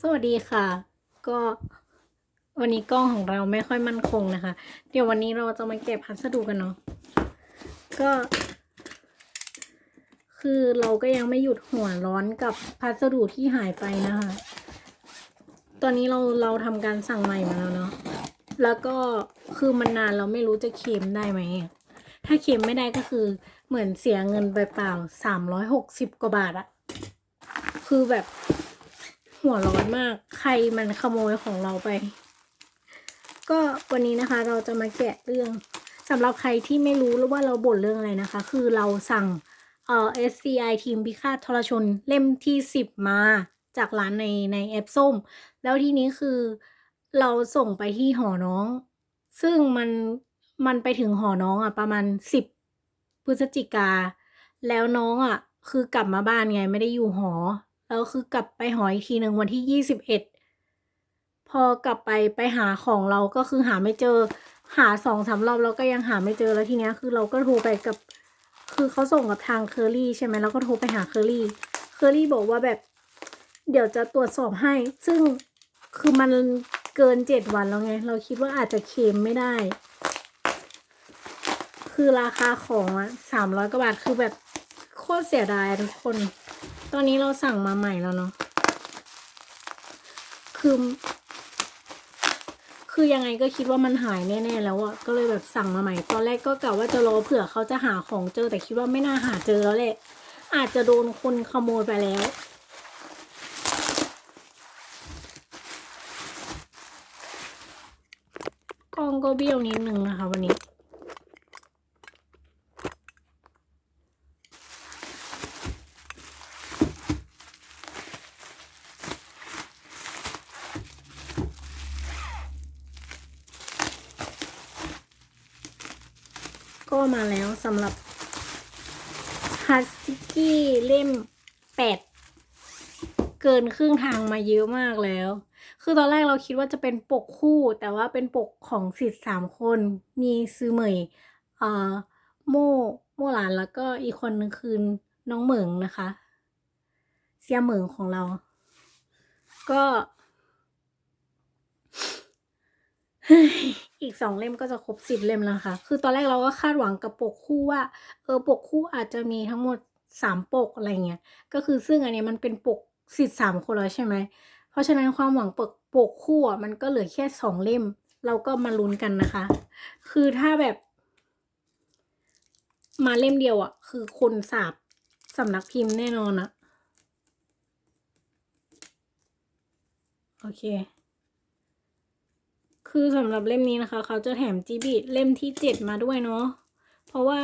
สวัสดีค่ะ ก็วันนี้กล้องของเราไม่ค่อยมั่นคงนะคะ เดี๋ยววันนี้เราจะมาเก็บพัสดุกันเนาะก็ คือเราก็ยังไม่หยุดหัวร้อนกับพัสดุที่หายไปนะคะ ตอนนี้เราเราทำการสั่งใหม่มาแล้วเนาะแล้วก็คือมันนานเราไม่รู้จะเค็มได้ไหมถ้าเค็มไม่ได้ก็คือเหมือนเสียเงินไปเปล่าสามร้อยหกสิบกว่าบาทอะคือแบบ หัวร้อนมาก ใครมันขโมยของเราไป ก็วันนี้นะคะเราจะมาแกะเรื่องสำหรับใครที่ไม่รู้หรือว่าเราบ่นเรื่องอะไรนะคะ คือเราสั่งเอ่อ SCI ทีมพิฆาตทรชนเล่มที่สิบมาจากร้านในในแอปส้ม แล้วทีนี้คือเราส่งไปที่หอน้อง ซึ่งมันมันไปถึงหอน้องอะประมาณสิบพฤศจิกา แล้วน้องอะคือกลับมาบ้านไงไม่ได้อยู่หอ แล้วคือกลับไปหออีกทีหนึ่งวันที่ยี่สิบเอ็ดพอกลับไปไปหาของเราก็คือหาไม่เจอ หาสองสามรอบเราก็ยังหาไม่เจอแล้วทีเนี้ยคือเราก็โทรไปกับ คือเขาส่งกับทางเคอรี่ใช่ไหมเราก็โทรไปหาเคอรี่เคอรี่บอกว่าแบบ เดี๋ยวจะตรวจสอบให้ ซึ่งคือมันเกินเจ็ดวันแล้วไง เราคิดว่าอาจจะเค็มไม่ได้ คือราคาของอะสามร้อยกว่าบาทคือแบบโคตรเสียดายทุกคน ตอนนี้เราสั่งมาใหม่แล้วเนาะ คือ คือยังไงก็คิดว่ามันหายแน่ๆแล้วอะก็เลยแบบสั่งมาใหม่ ตอนแรกก็กะว่าจะรอเผื่อเขาจะหาของเจอ แต่คิดว่าไม่น่าหาเจอแล้วแหละ อาจจะโดนคนขโมยไปแล้วกล้องก็เบี้ยวนิดนึงนะคะวันนี้ ก็มาแล้วสำหรับฮัสกี้เล่มแปดเกินครึ่งทางมาเยอะมากแล้ว คือตอนแรกเราคิดว่าจะเป็นปกคู่ แต่ว่าเป็นปกของสิทธิ์สามคน มีซื้อเหมยเอ่อโม่โมหลานแล้วก็อีกคนนึงคือน้องเหมิงนะคะ เสียเหมิงของเรา ก็ อีกสองเล่มก็จะครบสิบเล่มแล้วค่ะ คือตอนแรกเราก็คาดหวังกับปกคู่ว่า เออปกคู่อาจจะมีทั้งหมดสามปกอะไรเงี้ย ก็คือซึ่งอันนี้มันเป็นปกสิทธิ์สามคนแล้วใช่ไหม เพราะฉะนั้นความหวังปกปกคู่อะมันก็เหลือแค่สองเล่ม เราก็มาลุ้นกันนะคะ คือถ้าแบบ มาเล่มเดียวอะ คือคนสาบสำนักพิมพ์แน่นอนอะโอเค คือสำหรับเล่มนี้นะคะ เขาจะแถมจีบีเล่มที่เจ็ดมาด้วยเนาะเพราะว่า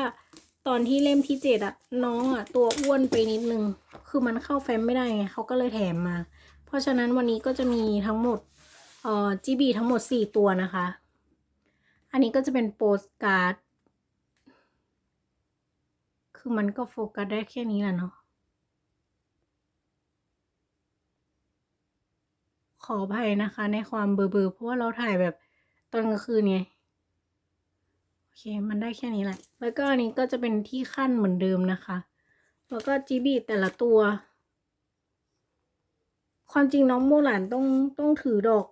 ตอนที่เล่มที่เจ็ดอะน้องอะตัวอ้วนไปนิดนึง คือมันเข้าแฟ้มไม่ได้ไงเขาก็เลยแถมมา เพราะฉะนั้นวันนี้ก็จะมีทั้งหมดเอ่อจีบีทั้งหมดสี่ตัวนะคะ อันนี้ก็จะเป็นโปสการ์ดคือมันก็โฟกัสได้แค่นี้แหละเนาะ ขออภัยนะคะ ในความเบลอเพราะว่าเราถ่ายแบบตอนกลางคืนไงโอเค มันได้แค่นี้แหละ แล้วก็อันนี้ก็จะเป็นที่ขั้นเหมือนเดิมนะคะ แล้วก็จีบีแต่ละตัว ความจริงน้องโมหลานต้องต้องถือดอก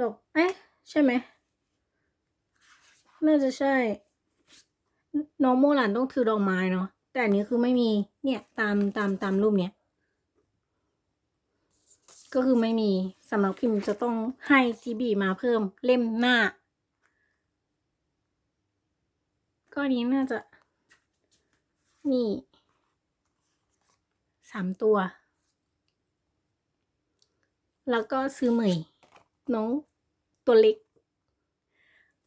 ดอกเอ๊ะใช่ไหมน่าจะใช่ น้องโมหลานต้องถือดอกไม้เนาะแต่อันนี้คือไม่มีเนี่ยตามตามตามรูปเนี้ย ก็คือไม่มีสำนักพิมพ์จะต้องให้จีบีมาเพิ่มเล่มหน้า ก็อันนี้น่าจะ นี่สามตัว แล้วก็ซื้อเหมยน้องตัวเล็ก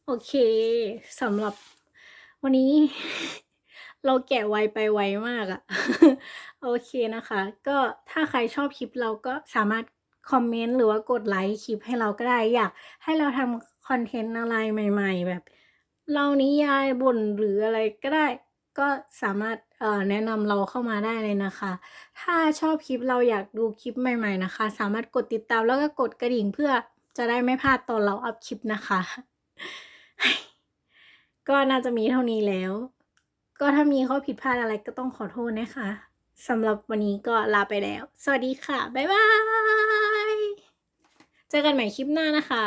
โอเคสำหรับวันนี้ เราแกะไวไปไวมากอะโอเคนะคะ ก็ถ้าใครชอบคลิปเราก็สามารถ คอมเมนต์หรือว่ากดไลค์คลิปให้เราก็ได้อยากให้เราทำคอนเทนต์อะไรใหม่ ๆ แบบเล่านิยายบนหรืออะไรก็ได้ ก็สามารถแนะนำเราเข้ามาได้เลยนะคะ ถ้าชอบคลิปเราอยากดูคลิปใหม่ ๆนะคะ สามารถกดติดตามแล้วก็กดกระดิ่งเพื่อจะได้ไม่พลาดตอนเราอัพคลิปนะคะ ก็น่าจะมีเท่านี้แล้ว ก็ถ้ามีข้อผิดพลาดอะไรก็ต้องขอโทษนะคะ สำหรับวันนี้ก็ลาไปแล้ว สวัสดีค่ะ บ๊ายบาย เจอกันใหม่คลิปหน้านะคะ